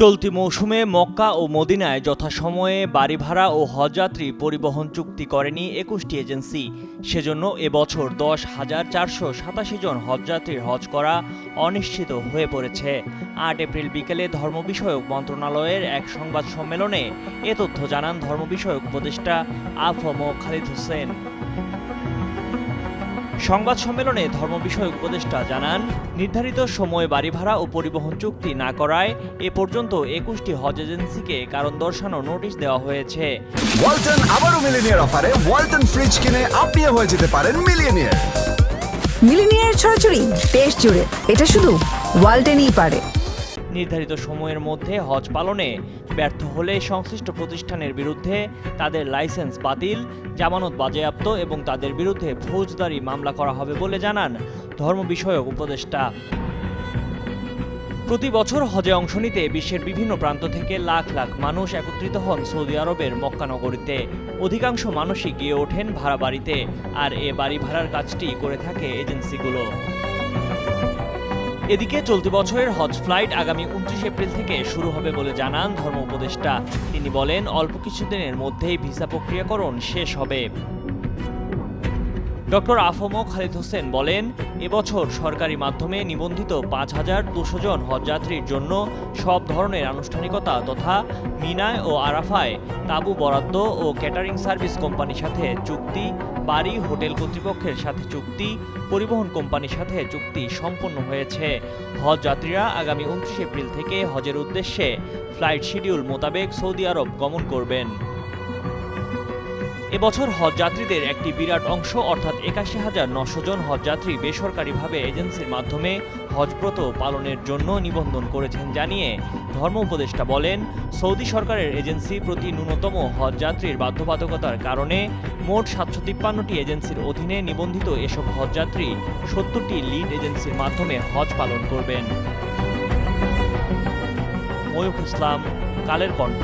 চলতি মৌসুমে মক্কা ও মদিনায় যথাসময়ে বাড়ি ভাড়া ও হজযাত্রী পরিবহন চুক্তি করেনি একুশটি এজেন্সি। সেজন্য এবছর দশ হাজার চারশো সাতাশি জন হজযাত্রীর হজ করা অনিশ্চিত হয়ে পড়েছে। আট এপ্রিল বিকেলে ধর্ম বিষয়ক মন্ত্রণালয়ের এক সংবাদ সম্মেলনে এ তথ্য জানান ধর্ম বিষয়ক উপদেষ্টা আফম খালিদ হোসেন। সংবাদ সম্মেলনে ধর্ম বিষয়ক উপদেষ্টা জানান নির্ধারিত সময়ে বাড়ি ভাড়া ও পরিবহন চুক্তি না করায় এ পর্যন্ত একুশটি হজ এজেন্সিকে কারণ দর্শানো নোটিশ দেওয়া হয়েছে। ওয়ালটন আবারও মিলিনিয়ার অফারে। ওয়ালটন ফ্রিজ কিনে আপনিও হয়ে যেতে পারেন মিলিয়নিয়ার। মিলিনিয়ার ছড়াছড়ি দেশ জুড়ে। এটা শুধু ওয়ালটেনই পারে। নির্ধারিত সময়ের মধ্যে হজ পালনে ব্যর্থ হলে সংশ্লিষ্ট প্রতিষ্ঠানের বিরুদ্ধে তাদের লাইসেন্স বাতিল, জামানত বাজেয়াপ্ত এবং তাদের বিরুদ্ধে ফৌজদারি মামলা করা হবে বলে জানান ধর্ম বিষয়ক উপদেষ্টা। প্রতি বছর হজে অংশ নিতে বিশ্বের বিভিন্ন প্রান্ত থেকে লাখ লাখ মানুষ একত্রিত হন সৌদি আরবের মক্কা নগরীতে। অধিকাংশ মানুষই গিয়ে ওঠেন ভাড়া বাড়িতে, আর এ বাড়ি ভাড়ার কাজটি করে থাকে এজেন্সিগুলো। এদিকে চলতি বছরের হজ ফ্লাইট আগামী উনত্রিশ এপ্রিল থেকে শুরু হবে বলে জানান ধর্ম উপদেষ্টা। তিনি বলেন, অল্প কিছুদিনের মধ্যেই ভিসা প্রক্রিয়াকরণ শেষ হবে। ডক্টর আফম খালিদ হোসেন বলেন, এবছর সরকারি মাধ্যমে নিবন্ধিত পাঁচ হাজার দুশো জন হজযাত্রীর জন্য সব ধরনের আনুষ্ঠানিকতা তথা মিনায় ও আরাফায় তাবু বরাদ্দ ও ক্যাটারিং সার্ভিস কোম্পানির সাথে চুক্তি, বাড়ি, হোটেল কর্তৃপক্ষের সাথে চুক্তি, পরিবহন কোম্পানির সাথে চুক্তি সম্পন্ন হয়েছে। হজ যাত্রীরা আগামী উনত্রিশ এপ্রিল থেকে হজের উদ্দেশ্যে ফ্লাইট শিডিউল মোতাবেক সৌদি আরব গমন করবেন। এবছর হজযাত্রীদের একটি বিরাট অংশ, অর্থাৎ একাশি হাজার নশো জন হজযাত্রী বেসরকারিভাবে এজেন্সির মাধ্যমে হজব্রত পালনের জন্য নিবন্ধন করেছেন জানিয়ে ধর্ম উপদেষ্টা বলেন, সৌদি সরকারের এজেন্সি প্রতি ন্যূনতম হজযাত্রীর বাধ্যবাধকতার কারণে মোট সাতশো তিপ্পান্নটি এজেন্সির অধীনে নিবন্ধিত এসব হজযাত্রী সত্তরটি লিড এজেন্সির মাধ্যমে হজ পালন করবেন। ময়ূখ ইসলাম, কালের কণ্ঠ।